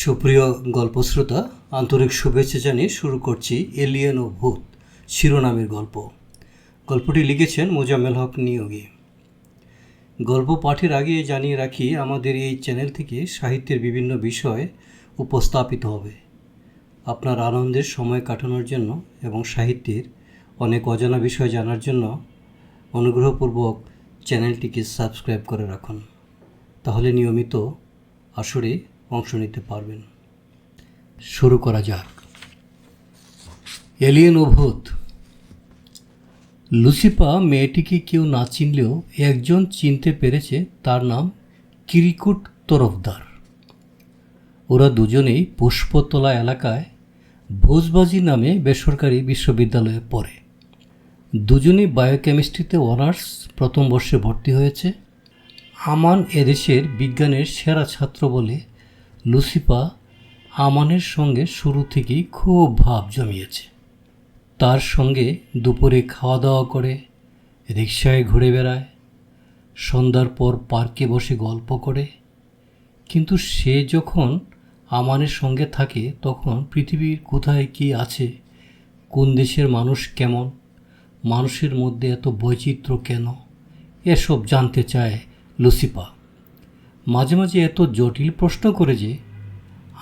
সুপ্রিয় গল্পশ্রোতা, আন্তরিক শুভেচ্ছা জানিয়ে শুরু করছি এলিয়েন ও ভূত শিরোনামের গল্প। গল্পটি লিখেছেন মোজাম্মেল হক নিয়োগী। গল্প পাঠের আগে জানিয়ে রাখি, আমাদের এই চ্যানেল থেকে সাহিত্যের বিভিন্ন বিষয় উপস্থাপিত হবে। আপনার আনন্দের সময় কাটানোর জন্য এবং সাহিত্যের অনেক অজানা বিষয় জানার জন্য অনুগ্রহপূর্বক চ্যানেলটিকে সাবস্ক্রাইব করে রাখুন। তাহলে নিয়মিত আসরে অংশ নিতে পারবেন। শুরু করা যাক। এলিয়েন ও ভূত মেয়েটিকে কেউ না চিনলেও একজন চিনতে পেরেছে তার নাম কিরিকুট তরফদার। ওরা দুজনেই পুষ্পতলা এলাকায় ভোজবাজি নামে বেসরকারি বিশ্ববিদ্যালয়ে পড়ে। দুজনেই বায়োকেমিস্ট্রিতে অনার্স প্রথম বর্ষে ভর্তি হয়েছে। আমান এদেশের বিজ্ঞানের সেরা ছাত্র বলে লুসিপা আমানের সঙ্গে শুরু থেকেই খুব ভাব জমিয়েছে। তার সঙ্গে দুপুরে খাওয়া দাওয়া করে রিক্সায় ঘুরে বেড়ায়, সন্ধ্যার পর পার্কে বসে গল্প করে। কিন্তু সে যখন আমানের সঙ্গে থাকে, তখন পৃথিবীর কোথায় কি আছে, কোন দেশের মানুষ কেমন, মানুষের মধ্যে এত বৈচিত্র্য কেন, এসব জানতে চায় লুসিপা মাঝে মাঝে এত জটিল প্রশ্ন করে যে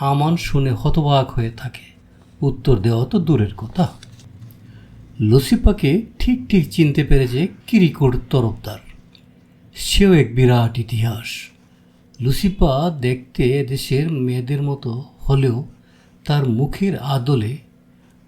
আমান শুনে হতবাক হয়ে থাকে। উত্তর দেওয়া তো দূরের কথা। লুসিপাকে ঠিক ঠিক চিনতে পেরেছে কিরিকুর তরফদার। সেও এক বিরাট ইতিহাস। লুসিপা দেখতে দেশের মেয়েদের মতো হলেও তার মুখের আদলে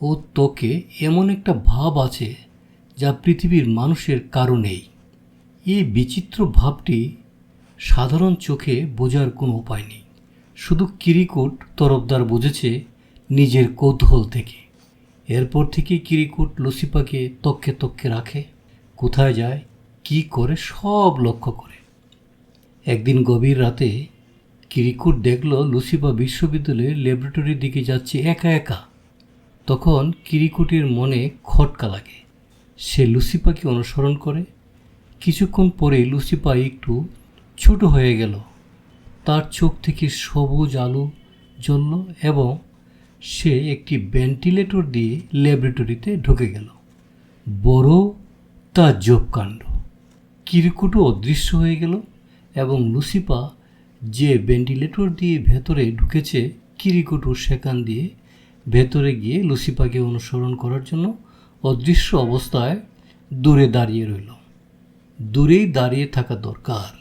ও ত্বকে এমন একটা ভাব আছে যা পৃথিবীর মানুষের কারও নেই এই বিচিত্র ভাবটি সাধারণ চোখে বোঝার কোনো উপায় নেই। শুধু কিরিকুট তরফদার বুঝেছে নিজের কৌতূহল থেকে। এরপর থেকে কিরিকুট লুসিপাকে তককে তককে রাখে। কোথায় যায়, কি করে, সব লক্ষ্য করে। একদিন গভীর রাতে কিরিকুট দেখল লুসিপা বিশ্ববিদ্যালয়ের ল্যাবরেটরির দিকে যাচ্ছে একা একা। তখন কিরিকুটের মনে খটকা লাগে। সে লুসিপাকে অনুসরণ করে। কিছুক্ষণ পরে লুসিপা একটু ছোট হয়ে গেল। তার চোখ থেকে সবুজ আলো জ্বলল এবং সে একটি ভেন্টিলেটর দিয়ে ল্যাবরেটরিতে ঢুকে গেল। বড় তার কাণ্ড। কিরকুটও অদৃশ্য হয়ে গেল এবং লুসিপা যে ভেন্টিলেটর দিয়ে ভেতরে ঢুকেছে কিরিকুটু সেখান দিয়ে ভেতরে গিয়ে লুসিপাকে অনুসরণ করার জন্য অদৃশ্য অবস্থায় দূরে দাঁড়িয়ে রইল। দূরেই দাঁড়িয়ে থাকা দরকার।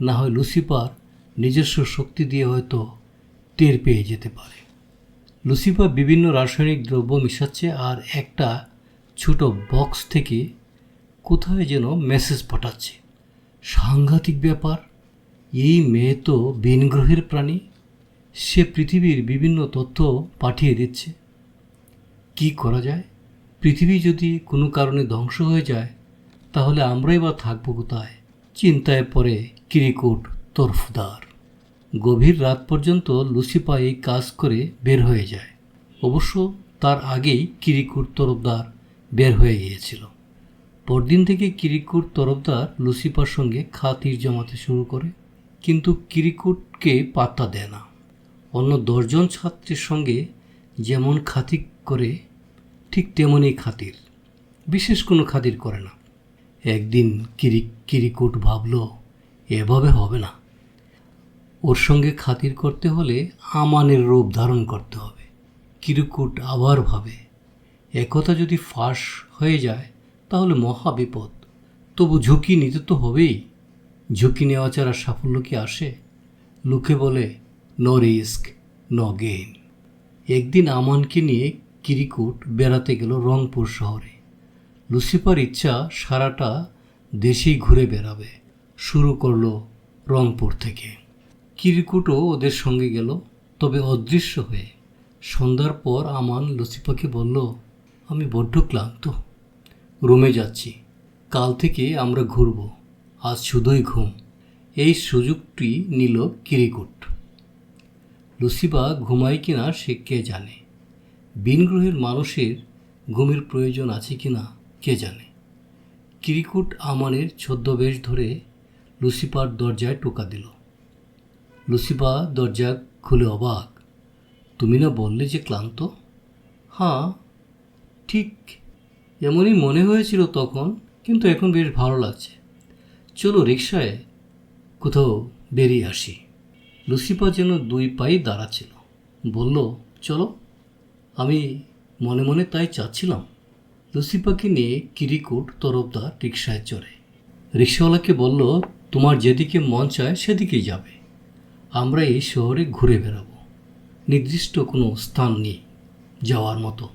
না হয় লুসিপার নিজস্ব শক্তি দিয়ে হয়তো টের পেয়ে যেতে পারে। লুসিফা বিভিন্ন রাসায়নিক দ্রব্য মিশাচ্ছে আর একটা ছোট বক্স থেকে কোথায় যেন মেসেজ পাঠাচ্ছে। সাংঘাতিক ব্যাপার, এই মেয়ে তো বিনগ্রহের প্রাণী। সে পৃথিবীর বিভিন্ন তথ্য পাঠিয়ে দিচ্ছে। কি করা যায়? পৃথিবী যদি কোনো কারণে ধ্বংস হয়ে যায়, তাহলে আমরাই বা থাকব কোথায়? চিন্তায় পড়ে কিরিকুট, তরফদার। গভীর রাত পর্যন্ত লুসিপা এই কাজ করে বের হয়ে যায়। অবশ্য তার আগেই কিরিকুট তরফদার বের হয়ে গিয়েছিল। পরদিন থেকে কিরিকুট তরফদার লুসিপার সঙ্গে খাতির জমাতে শুরু করে, কিন্তু কিরিকুটকে পাত্তা দেয় না। অন্য দশজন ছাত্রের সঙ্গে যেমন খাতির করে, ঠিক তেমনই খাতির। বিশেষ কোনো খাতির করে না। একদিন কিরি কিরিকুট ভাবল, এভাবে হবে না। ওর সঙ্গে খাতির করতে হলে আমানের রূপ ধারণ করতে হবে। কিরকুট আবার ভাবে, একথা যদি ফাঁস হয়ে যায়, তাহলে মহা বিপদ। তবু ঝুঁকি নিতে তো হবেই। ঝুঁকি নেওয়া ছাড়া সাফল্য কি আসে? লোকে বলে, নো রিস্ক, নো গেইন। একদিন আমানকে নিয়ে কিরিকুট বেড়াতে গেল রংপুর শহরে। লুসিফার ইচ্ছা সারাটা দেশেই ঘুরে বেড়াবে। শুরু করল রংপুর থেকে। কিরকুটও ওদের সঙ্গে গেল, তবে অদৃশ্য হয়ে। সন্ধ্যার পর আমান লুসিফাকে বলল, আমি বড্ড ক্লান্ত। রুমে যাচ্ছি। কাল থেকে আমরা ঘুরব। আজ শুধুই ঘুম। এই সুযোগটি নিল কিরিকুট। লুসিফা ঘুমায় কিনা সে কে জানে? বিনগ্রহের মানুষের ঘুমের প্রয়োজন আছে কিনা কে জানে? কিরিকুট আমানের ছদ্মবেশ ধরে লুসিফার দরজায় টোকা দিল। লুসিফা দরজা খুলে অবাক। তুমি না বললে যে ক্লান্ত? হ্যাঁ ঠিক এমনই মনে হয়েছিল তখন, কিন্তু এখন বেশ ভালো লাগছে। চলো রিক্সায় কোথাও বেরিয়ে আসি। লুসিফা যেন দুই পাই দাঁড়াচ্ছিল। বলল, চলো, আমি মনে মনে তাই চাচ্ছিলাম। লুসিফাকে নিয়ে কিরিকুট তরফদার রিক্সায় চড়ে। রিক্সাওয়ালাকে বলল, তোমার যেদিকে মন চায় সেদিকেই যাবে। আমরা এই শহরে ঘুরে বেড়াবো। নির্দিষ্ট কোনো স্থান নেই যাওয়ার মতো।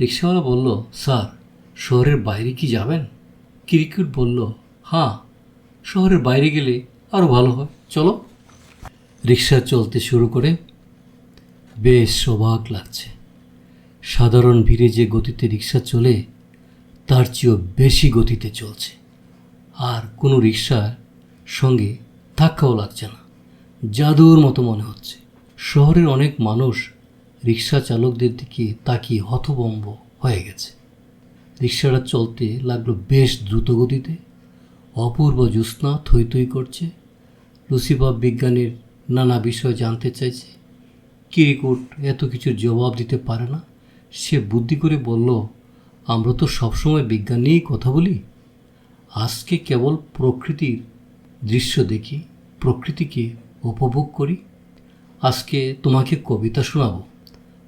রিক্সাওয়ালা বলল, স্যার, শহরের বাইরে কি যাবেন? ক্রিকেট বলল হ্যাঁ শহরের বাইরে গেলে আরও ভালো হয়। চলো। রিক্সা চলতে শুরু করে। বেশ অবাক লাগছে। সাধারণ ভিড়ে যে গতিতে রিক্সা চলে, তার চেয়েও বেশি গতিতে চলছে। আর কোনো রিক্সার সঙ্গে ধাক্কাও লাগছে না। জাদুর মতো মনে হচ্ছে। শহরের অনেক মানুষ রিক্সা চালকদের দিকে তাকিয়ে হতভম্ব হয়ে গেছে। রিক্সাটা চলতে লাগল বেশ দ্রুত গতিতে অপূর্ব জ্যোৎস্না থই থই করছে। লুসিফা বিজ্ঞানীর নানা বিষয় জানতে চাইছে। কিরিকুট এত কিছুর জবাব দিতে পারে না। সে বুদ্ধি করে বলল, আমরা তো সবসময় বিজ্ঞান নিয়েই কথা বলি। আজকে কেবল প্রকৃতির দৃশ্য দেখি, প্রকৃতিকে উপভোগ করি। আজকে তোমাকে কবিতা শোনাবো।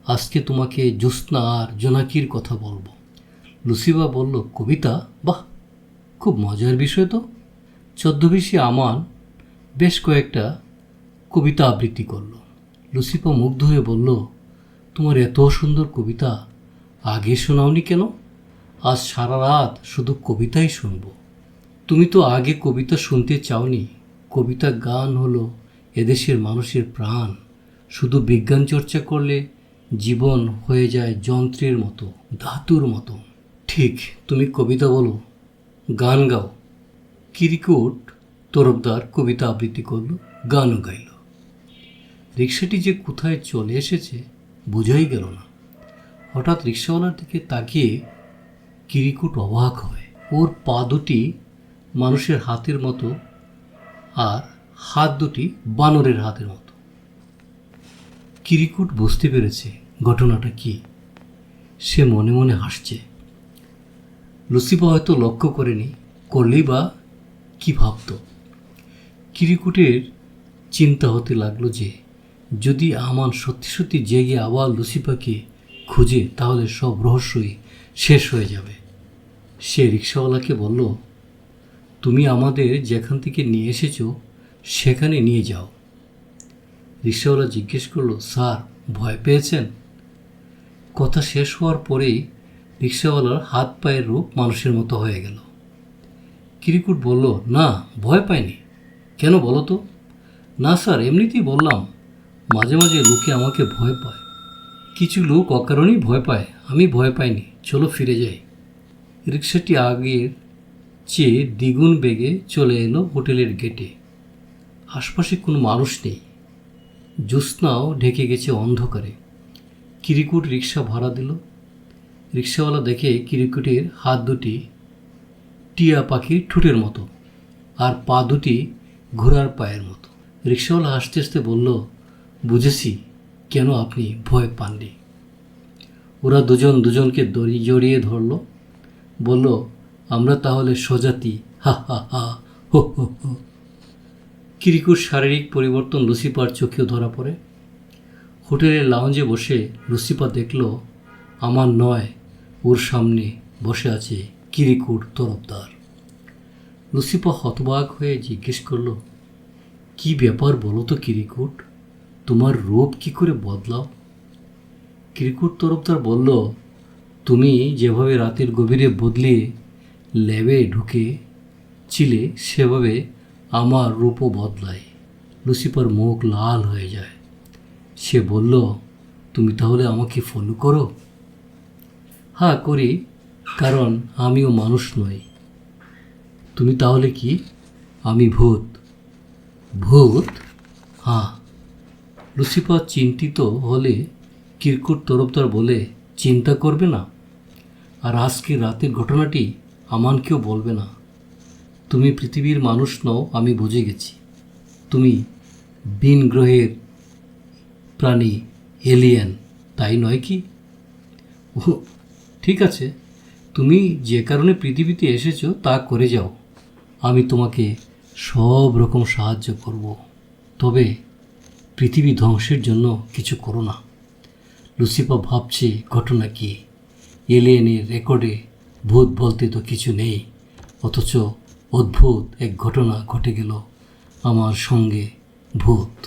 আজকে তোমাকে জ্যোৎস্না আর জোনাকির কথা বলব। লুসিবা বলল, কবিতা? বাহ, খুব মজার বিষয় তো। ছদ্মবেশী আমান বেশ কয়েকটা কবিতা আবৃত্তি করল। লুসিফা মুগ্ধ হয়ে বলল তোমার এত সুন্দর কবিতা আগে শোনাওনি কেন? আজ সারা রাত শুধু কবিতাই শুনব। তুমি তো আগে কবিতা শুনতে চাওনি। কবিতা গান হলো এদেশের মানুষের প্রাণ। শুধু বিজ্ঞান চর্চা করলে জীবন হয়ে যায় যন্ত্রের মতো, ধাতুর মতো। ঠিক, তুমি কবিতা বলো। গান গাও। কিরিকুট, তরফদার কবিতা আবৃত্তি করল, গানও গাইল। রিক্সাটি যে কোথায় চলে এসেছে বোঝাই গেল না। হঠাৎ রিক্সাওয়ালার দিকে তাকিয়ে কিরিকুট অবাক হয়। ওর পা দুটি মানুষের হাতের মতো আর হাত দুটি বানরের হাতের মতো। কিরিকুট বুঝতে পেরেছে ঘটনাটা কি। সে মনে মনে হাসছে। লুসিফা হয়তো লক্ষ্য করেনি, করলেই বা কী ভাবত। কিরিকুটের চিন্তা হতে লাগল যে যদি আমান সত্যি সত্যি জেগে আবার লুসিফাকে খুঁজে, তাহলে সব রহস্যই শেষ হয়ে যাবে। সে রিক্সাওয়ালাকে বলল, তুমি আমাদের যেখান থেকে নিয়ে এসেছ, সেখানে নিয়ে যাও। রিক্সাওয়ালা জিজ্ঞেস করল, স্যার, ভয় পেয়েছেন? কথা শেষ হওয়ার পরেই রিক্সাওয়ালার হাত পায়ের রূপ মানুষের মতো হয়ে গেল। কিরিকুট বলল, না, ভয় পাইনি। কেন বলো তো? না, স্যার, এমনিতেই বললাম মাঝে মাঝে লোকে আমাকে ভয় পায়। কিছু লোক অকারণেই ভয় পায়, আমি ভয় পাইনি। চলো ফিরে যাই। রিক্সাটি আগের চেয়ে দ্বিগুণ বেগে চলে এলো হোটেলের গেটে। আশপাশে কোনো মানুষ নেই। জ্যোৎস্নাও ঢেকে গেছে অন্ধকারে। কিরিকুট রিক্সা ভাড়া দিল। রিক্সাওয়ালা দেখে কিরিকুটের হাত দুটি টিয়া পাখির ঠোঁটের মতো আর পা দুটি ঘোড়ার পায়ের মতো। রিক্সাওয়ালা হাসতে হাসতে বলল বুঝেছি কেন আপনি ভয় পাননি। ওরা দুজন দুজনকে দড়ি জড়িয়ে ধরলো, বলল, আমরা তাহলে স্বজাতি, হা হা হা, হো হো হো। কিরিকুর শারীরিক পরিবর্তন লুসিপার চোখেও ধরা পড়ে। হোটেলের লাউঞ্জে বসে লুসিপা দেখল, আমার নয়, ওর সামনে বসে আছে কিরিকুর তরফদার। লুসিপা হতবাক হয়ে জিজ্ঞেস করল, কি ব্যাপার বলো তো কিরিকুট তোমার রূপ কি করে বদলাও? কিরিকুট তরফদার বলল, তুমি যেভাবে রাতের গভীরে বদলে ল্যাবে ঢুকে ছিলে, সেভাবে আমার রূপও বদলায়। লুসিফার মুখ লাল হয়ে যায় সে বলল, তুমি তাহলে আমাকে ফলো করো হ্যাঁ করি, কারণ আমিও মানুষ নই। তুমি তাহলে কি? আমি ভূত। ভূত? হ্যাঁ লুসিফার চিন্তিত হলে কিরকুট তরফদার বলে, চিন্তা করবে না। আর আজকে রাতের ঘটনাটি আমানকেও বলবে না। তুমি পৃথিবীর মানুষ নও, আমি বুঝে গেছি। তুমি বিন গ্রহের প্রাণী, এলিয়েন, তাই নয় কি? ও ঠিক আছে। তুমি যে কারণে পৃথিবীতে এসেছ, তা করে যাও। আমি তোমাকে সব রকম সাহায্য করব। তবে পৃথিবী ধ্বংসের জন্য কিছু করো না। লুসিফা ভাবছে, ঘটনা কি? এলিয়েনের রেকর্ডে ভূত বলতে তো কিছু নেই। অথচ অদ্ভুত এক ঘটনা ঘটে গেল আমার সঙ্গে ভূত।